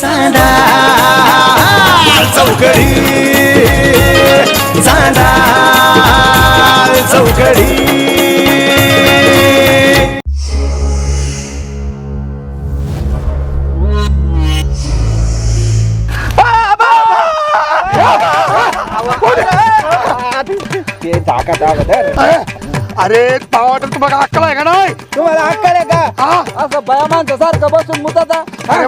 चांदा चौकडी चांदा चौकडी. अरे वाटत तुम्हाला? अक्कल आहे का नाही? तुम्हाला अक्कल आहे का? हा? असं बया माणसासारखं बसून मुताता. अरे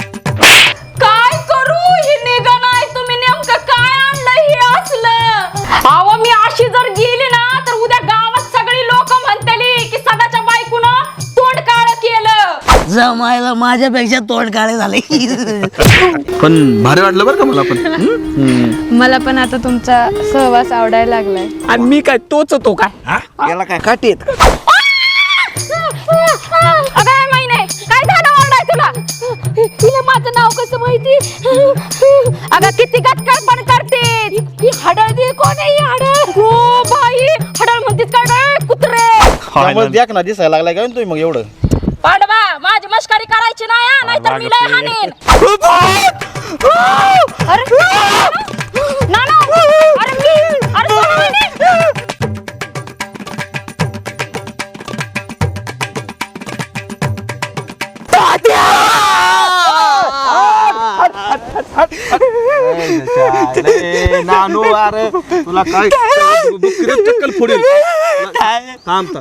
काय करू? ही निघा नाही. तुम्ही नेमकं काय आणलं हे असलं? अहो मी अशी जर गेली ना तर उद्या गावात सगळी लोक म्हणतली की सदाच्या बायकून तोंड काळ केलं. जमायला माझ्यापेक्षा तोंड काळे झाले. पण भारी वाटलं बरं का मला पण. मला पण आता तुमचा सहवास आवडायला लागलाय. आणि मी काय तोच होतो काय? याला काय काठी आहेत माझं नाव कसं माहिती? अगं किती गटकळ पण करते ही हडळदी कोण आहे ही हडळ? हो बाई हडळ म्हणतीस काय गं, कुत्रे. त्यामुळे द्या ना दिसायला लागलाय का तुम्ही मग एवढं? पांडवा माझी मस्करी करायची नाही हा, नाहीतर मी लय हाणीन. अरे नानू अरे तुला काय चक्कल फोडेल थांब थांब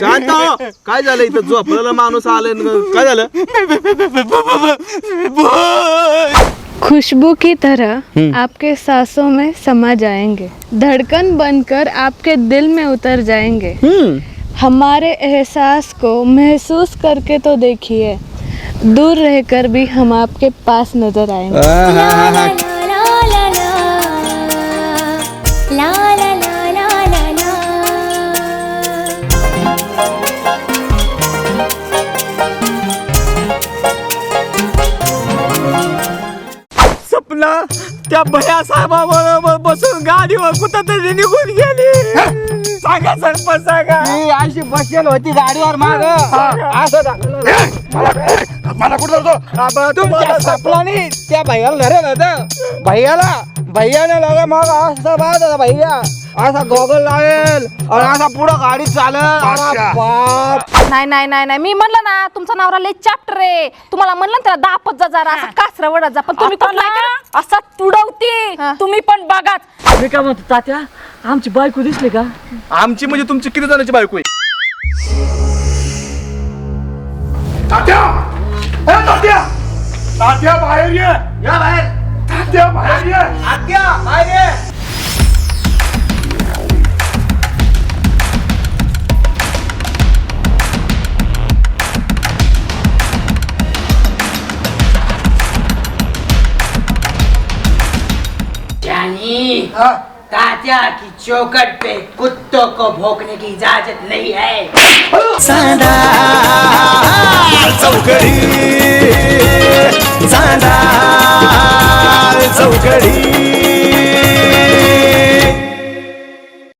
शांत हो. काय झालं इथं झोपलेला माणूस आलाय काय झालं खुशबू की तरह आपके सांसों में समा जाएँगे। धड़कन बनकर आपके दिल में उतर जाएँगे। हमारे एहसास को महसूस करके तो देखिए। दूर रहकर भी हम आपके पास नजर आएंगे। सपना त्या भया साहेबाबरोबर बसून गाडीवर कुठं तरी निघून गेली. सांगा सरपंच सांगा. अशी बसेल होती गाडीवर माग. असं. मला कुठं जातो तुमच्या सपनाने त्या भैयाला धरेल होतं. भैयाला भैयाने लगे मग असं पाहत होता भैया. असा गॉगल लावेल आणि असा पुढं गाडी चालत अरे बाप. नाही नाही नाही नाही. मी म्हणलं ना तुमचा नवरा लय चॅप्टर आहे. तुम्हाला म्हणलं ना त्याला दापत जा जरा असं कासरा वडत जा. पण तुम्ही कुठला का असा तुडवते. तुम्ही पण बघाच मी काय म्हणतो तात्या आमची बायको दिसली का? आमची म्हणजे तुमची किती जणांची बायको आहे? बाहेर ये या बाहेर तात्या बाहेर ये तात्या बाहेर ये जानी तात्या की चौकट पे कुत्तों को भोंकने की इजाज़त नहीं है। चांदाल चौकडी. चांदाल चौकडी.